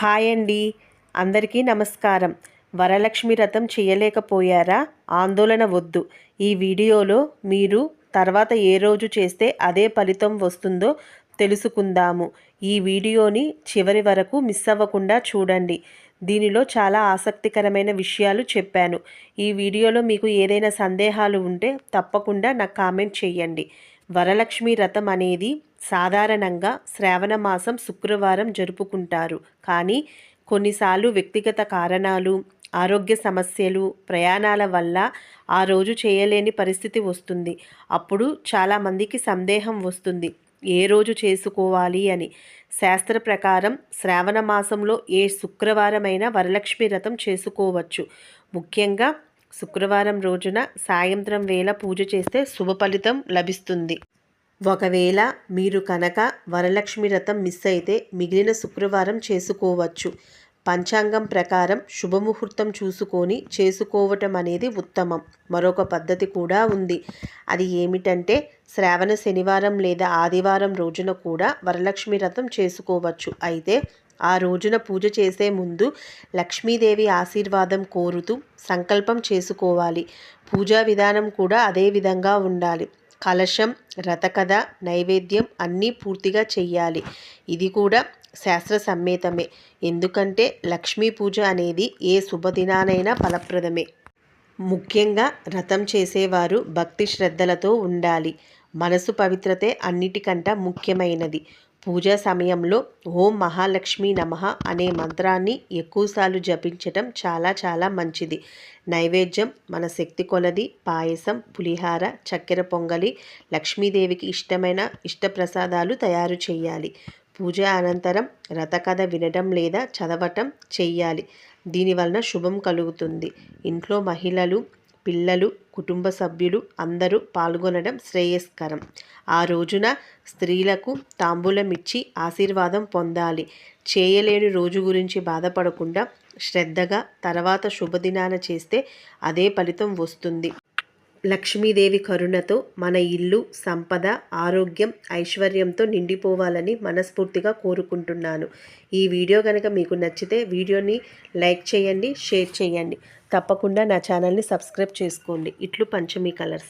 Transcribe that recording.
Hi అండి. అందరికీ నమస్కారం. వరలక్ష్మి రథం చేయలేకపోయారా? ఆందోళన వద్దు. ఈ వీడియోలో మీరు తర్వాత ఏ రోజు చేస్తే అదే ఫలితం వస్తుందో తెలుసుకుందాము. ఈ వీడియోని చివరి వరకు మిస్ అవ్వకుండా చూడండి. దీనిలో చాలా ఆసక్తికరమైన విషయాలు చెప్పాను. ఈ వీడియోలో మీకు ఏదైనా సందేహాలు ఉంటే తప్పకుండా నాకు కామెంట్ చేయండి. వరలక్ష్మి రథం అనేది సాధారణంగా శ్రావణ మాసం శుక్రవారం జరుపుకుంటారు. కానీ కొన్నిసార్లు వ్యక్తిగత కారణాలు ఆరోగ్య సమస్యలు ప్రయాణాల వల్ల ఆ రోజు చేయలేని పరిస్థితి వస్తుంది. అప్పుడు చాలామందికి సందేహం వస్తుంది. ఏ రోజు చేసుకోవాలి అని. శాస్త్ర ప్రకారం శ్రావణ మాసంలో ఏ శుక్రవారమైనా వరలక్ష్మి వ్రతం చేసుకోవచ్చు. ముఖ్యంగా శుక్రవారం రోజున సాయంత్రం వేళ పూజ చేస్తే శుభ ఫలితం లభిస్తుంది. ఒకవేళ మీరు కనుక వరలక్ష్మి వ్రతం మిస్ అయితే మిగిలిన శుక్రవారం చేసుకోవచ్చు. పంచాంగం ప్రకారం శుభముహూర్తం చూసుకొని చేసుకోవటం అనేది ఉత్తమం. మరొక పద్ధతి కూడా ఉంది. అది ఏమిటంటే శ్రావణ శనివారం లేదా ఆదివారం రోజున కూడా వరలక్ష్మి వ్రతం చేసుకోవచ్చు. అయితే ఆ రోజున పూజ చేసే ముందు లక్ష్మీదేవి ఆశీర్వాదం కోరుతూ సంకల్పం చేసుకోవాలి. పూజా విధానం కూడా అదే విధంగా ఉండాలి. కలశం రథకథ నైవేద్యం అన్నీ పూర్తిగా చెయ్యాలి. ఇది కూడా శాస్త్ర సమ్మేతమే. ఎందుకంటే లక్ష్మీ పూజ అనేది ఏ శుభదినానైనా ఫలప్రదమే. ముఖ్యంగా రథం చేసేవారు భక్తి శ్రద్ధలతో ఉండాలి. మనసు పవిత్రతే అన్నిటికంట ముఖ్యమైనది. పూజా సమయంలో ఓం మహాలక్ష్మి నమ అనే మంత్రాన్ని ఎక్కువసార్లు జపించటం చాలా చాలా మంచిది. నైవేద్యం మన శక్తి కొలది పాయసం పులిహార చక్కెర పొంగలి లక్ష్మీదేవికి ఇష్టమైన ఇష్టప్రసాదాలు తయారు చేయాలి. పూజ అనంతరం రథకథ వినడం లేదా చదవటం చెయ్యాలి. దీనివలన శుభం కలుగుతుంది. ఇంట్లో మహిళలు పిల్లలు కుటుంబ సభ్యులు అందరూ పాల్గొనడం శ్రేయస్కరం. ఆ రోజున స్త్రీలకు తాంబూలం ఇచ్చి ఆశీర్వాదం పొందాలి. చేయలేని రోజు గురించి బాధపడకుండా శ్రద్ధగా తర్వాత శుభదినాన చేస్తే అదే ఫలితం వస్తుంది. లక్ష్మీదేవి కరుణతో మన ఇల్లు సంపద ఆరోగ్యం ఐశ్వర్యంతో నిండిపోవాలని మనస్ఫూర్తిగా కోరుకుంటున్నాను. ఈ వీడియో కనుక మీకు నచ్చితే వీడియోని లైక్ చేయండి షేర్ చేయండి. తప్పకుండా నా ఛానల్ని సబ్స్క్రైబ్ చేసుకోండి. ఇట్లు పంచమి కలర్స్.